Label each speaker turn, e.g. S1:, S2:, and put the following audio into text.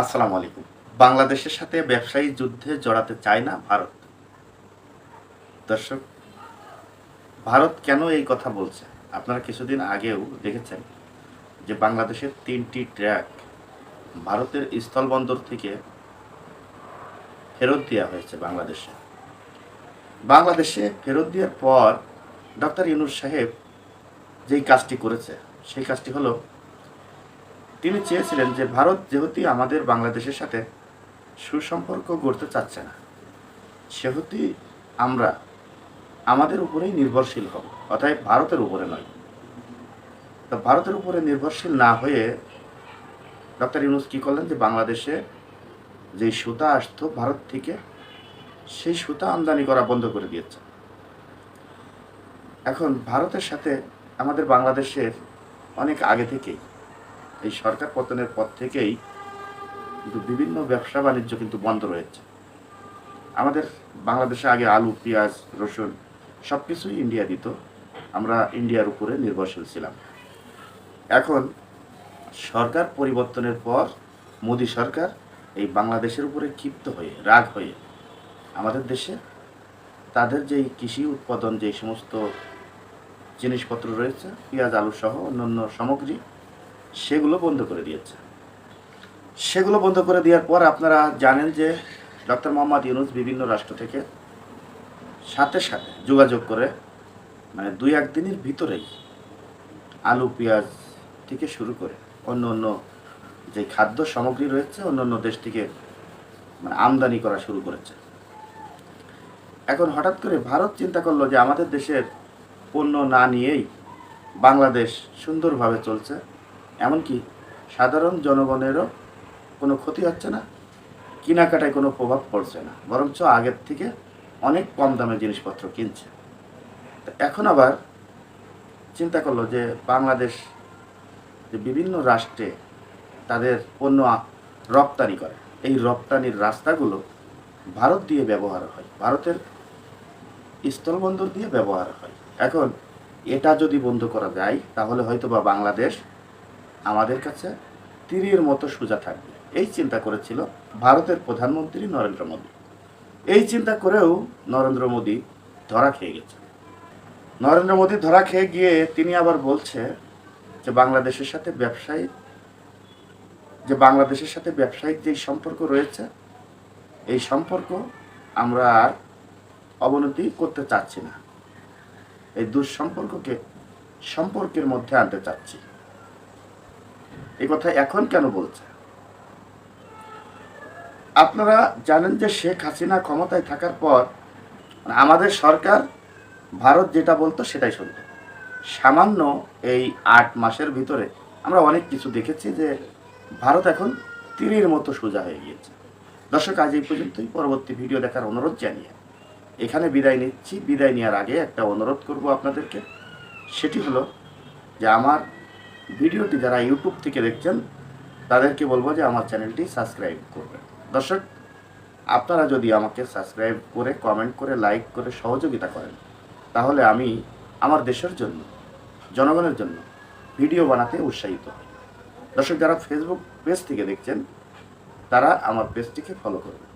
S1: আসসালামু আলাইকুম। বাংলাদেশের সাথে ব্যবসায়ী যুদ্ধে জড়াতে চায় না ভারত। দর্শক, ভারত কেন এই কথা বলছে? আপনারা কিছুদিন আগেও দেখেছেন যে বাংলাদেশের তিনটি ট্র্যাক ভারতের স্থলবন্দর থেকে ফেরত দেওয়া হয়েছে বাংলাদেশে। বাংলাদেশে ফেরত দেওয়ার পর ডক্টর ইউনুস সাহেব যেই কাজটি করেছে, সেই কাজটি হলো তিনি চেয়েছিলেন যে ভারত যেহেতু আমাদের বাংলাদেশের সাথে সুসম্পর্ক গড়তে চাচ্ছে না, সেহেতু আমরা আমাদের উপরেই নির্ভরশীল হব অর্থাৎ ভারতের উপরে নয়। তো ভারতের উপরে নির্ভরশীল না হয়ে ডক্টর ইউনুস কী করলেন যে বাংলাদেশে যেই সুতা আসতো ভারত থেকে, সেই সুতা আমদানি করা বন্ধ করে দিয়েছে। এখন ভারতের সাথে আমাদের বাংলাদেশের অনেক আগে থেকেই এই সরকার পতনের পর থেকেই কিন্তু বিভিন্ন ব্যবসা বাণিজ্য কিন্তু বন্ধ রয়েছে। আমাদের বাংলাদেশে আগে আলু, পেঁয়াজ, রসুন সব কিছুই ইন্ডিয়া দিত। আমরা ইন্ডিয়ার উপরে নির্ভরশীল ছিলাম। এখন সরকার পরিবর্তনের পর মোদী সরকার এই বাংলাদেশের উপরে ক্ষিপ্ত হয়ে, রাগ হয়ে আমাদের দেশে তাদের যেই কৃষি উৎপাদন, যেই সমস্ত জিনিসপত্র রয়েছে, পেঁয়াজ, আলু সহ অন্যান্য সামগ্রী সেগুলো বন্ধ করে দিয়েছে। সেগুলো বন্ধ করে দেওয়ার পর আপনারা জানেন যে ডক্টর মোহাম্মদ ইউনুস বিভিন্ন রাষ্ট্র থেকে সাথে সাথে যোগাযোগ করে মানে দুই একদিনের ভিতরেই আলু, পেঁয়াজ থেকে শুরু করে অন্য অন্য যে খাদ্য সামগ্রী রয়েছে, অন্য অন্য দেশ থেকে মানে আমদানি করা শুরু করেছে। এখন হঠাৎ করে ভারত চিন্তা করল যে আমাদের দেশের পণ্য না নিয়েই বাংলাদেশ সুন্দরভাবে চলছে। এমনকি সাধারণ জনগণেরও কোনো ক্ষতি হচ্ছে না, কেনাকাটায় কোনো প্রভাব পড়ছে না, বরঞ্চ আগের থেকে অনেক কম দামে জিনিসপত্র কিনছে। এখন আবার চিন্তা করল যে বাংলাদেশ যে বিভিন্ন রাষ্ট্রে তাদের পণ্য রপ্তানি করে, এই রপ্তানির রাস্তাগুলো ভারত দিয়ে ব্যবহার হয়, ভারতের স্থলবন্দর দিয়ে ব্যবহার হয়। এখন এটা যদি বন্ধ করা যায়, তাহলে হয়তো বা বাংলাদেশ আমাদের কাছে তীরের মতো সোজা থাকবে। এই চিন্তা করেছিল ভারতের প্রধানমন্ত্রী নরেন্দ্র মোদী। এই চিন্তা করেও নরেন্দ্র মোদী ধরা খেয়ে গেছে নরেন্দ্র মোদী ধরা খেয়ে গিয়ে তিনি আবার বলছে যে বাংলাদেশের সাথে ব্যবসায়ী, যে বাংলাদেশের সাথে ব্যবসায়িক যেই সম্পর্ক রয়েছে, এই সম্পর্ক আমরা আর অবনতি করতে চাচ্ছি না। এই দুঃসম্পর্ককে, সম্পর্কের মধ্যে আনতে চাচ্ছি। এই কথা এখন কেন বলছে? আপনারা জানেন যে শেখ হাসিনা ক্ষমতায় থাকার পর আমাদের সরকার ভারত যেটা বলতো সেটাই শুনতো সামান্য এই আট মাসের ভিতরে আমরা অনেক কিছু দেখেছি যে ভারত এখন তীরের মতো সোজা হয়ে গিয়েছে। দর্শক, আজ এই পর্যন্তই। পরবর্তী ভিডিও দেখার অনুরোধ জানিয়ে এখানে বিদায় নিচ্ছি। বিদায় নেওয়ার আগে একটা অনুরোধ করব আপনাদেরকে। সেটি হলো যে আমার ভিডিওটি যারা ইউটিউব থেকে দেখছেন, তাদেরকে বলব যে আমার চ্যানেলটি সাবস্ক্রাইব করবেন। দর্শক, আপনারা যদি আমাকে সাবস্ক্রাইব করে, কমেন্ট করে, লাইক করে সহযোগিতা করেন, তাহলে আমি আমার দেশের জন্য, জনগণের জন্য ভিডিও বানাতে উৎসাহিত দর্শক, যারা ফেসবুক পেজ থেকে দেখছেন, তারা আমার পেজটিকে ফলো করবেন।